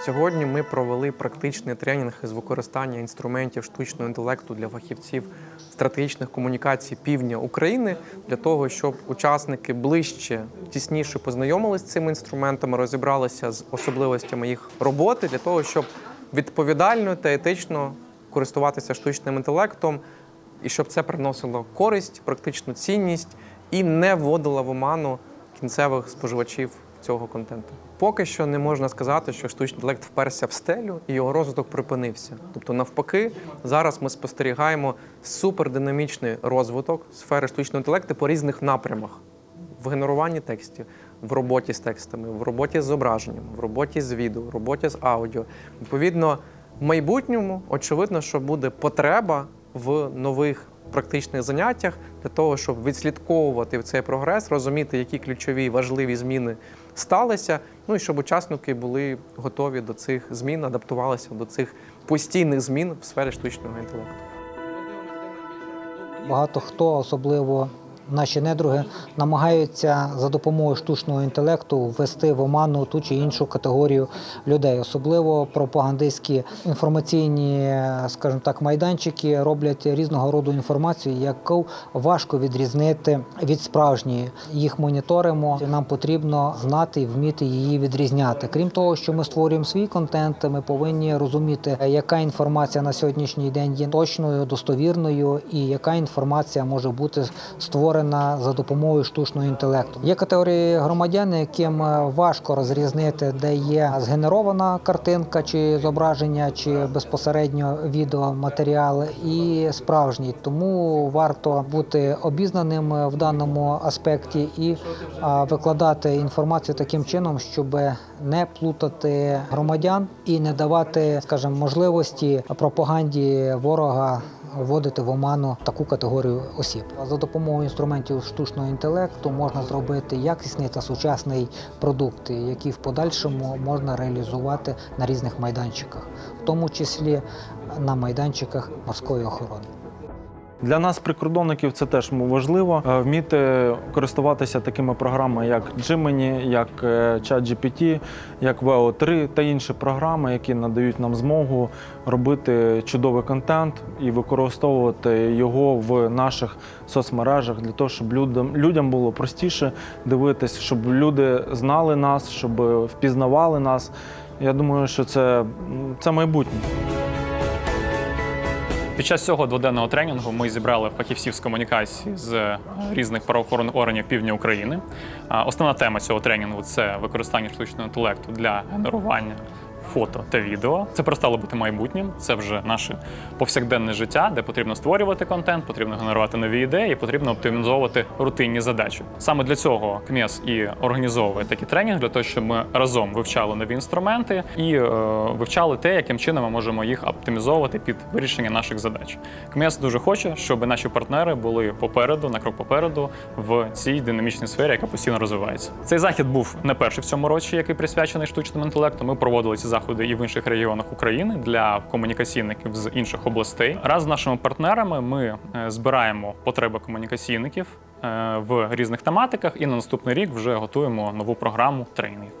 Сьогодні ми провели практичний тренінг із використання інструментів штучного інтелекту для фахівців стратегічних комунікацій півдня України для того, щоб учасники ближче, тісніше познайомилися з цими інструментами, розібралися з особливостями їх роботи, для того, щоб відповідально та етично користуватися штучним інтелектом, і щоб це приносило користь, практичну цінність і не вводило в оману кінцевих споживачів цього контенту. Поки що не можна сказати, що штучний інтелект вперся в стелю і його розвиток припинився. Тобто, навпаки, зараз ми спостерігаємо супердинамічний розвиток сфери штучного інтелекту по різних напрямах в генеруванні текстів, в роботі з текстами, в роботі з зображенням, в роботі з відео, в роботі з аудіо. Відповідно, в майбутньому очевидно, що буде потреба в нових практичних заняттях для того, щоб відслідковувати цей прогрес, розуміти, які ключові важливі зміни сталися, ну і щоб учасники були готові до цих змін, адаптувалися до цих постійних змін в сфері штучного інтелекту. Багато хто, особливо наші недруги, намагаються за допомогою штучного інтелекту ввести в оману ту чи іншу категорію людей. Особливо пропагандистські інформаційні, скажімо так, майданчики роблять різного роду інформацію, яку важко відрізнити від справжньої. Їх моніторимо. Нам потрібно знати і вміти її відрізняти. Крім того, що ми створюємо свій контент, ми повинні розуміти, яка інформація на сьогоднішній день є точною, достовірною, і яка інформація може бути створена за допомогою штучного інтелекту. Є категорії громадян, яким е, важко розрізнити, де є згенерована картинка чи зображення, чи безпосередньо відеоматеріал, і справжній. Тому варто бути обізнаним е, в даному аспекті і викладати інформацію таким чином, щоб не плутати громадян і не давати, скажімо, можливості пропаганді ворога вводити в оману таку категорію осіб. За допомогою інструментів штучного інтелекту можна зробити якісний та сучасний продукт, який в подальшому можна реалізувати на різних майданчиках, в тому числі на майданчиках морської охорони. Для нас, прикордонників, це теж важливо е, вміти користуватися такими програмами, як Gemini, як е, ChatGPT, як VO3 та інші програми, які надають нам змогу робити чудовий контент і використовувати його в наших соцмережах для того, щоб людям, людям було простіше дивитись, щоб люди знали нас, щоб впізнавали нас. Я думаю, що це, це майбутнє. Під час цього дводенного тренінгу ми зібрали фахівців з комунікації з різних правоохоронних органів півдня України. Основна тема цього тренінгу це використання штучного інтелекту для генерування фото та відео. Це перестало бути майбутнім. Це вже наше повсякденне життя, де потрібно створювати контент, потрібно генерувати нові ідеї, потрібно оптимізовувати рутинні задачі. Саме для цього КМЕС і організовує такі тренінги, для того, щоб ми разом вивчали нові інструменти і е, вивчали те, яким чином ми можемо їх оптимізовувати під вирішення наших задач. КМЕС дуже хоче, щоб наші партнери були попереду, на крок попереду в цій динамічній сфері, яка постійно розвивається. Цей захід був не перший в цьому році, який присвячений штучному інтелекту. Ми проводили ці заходи заходи і в інших регіонах України для комунікаційників з інших областей. Раз з нашими партнерами ми е, збираємо потреби комунікаційників е, в різних тематиках, і на наступний рік вже готуємо нову програму тренінгів.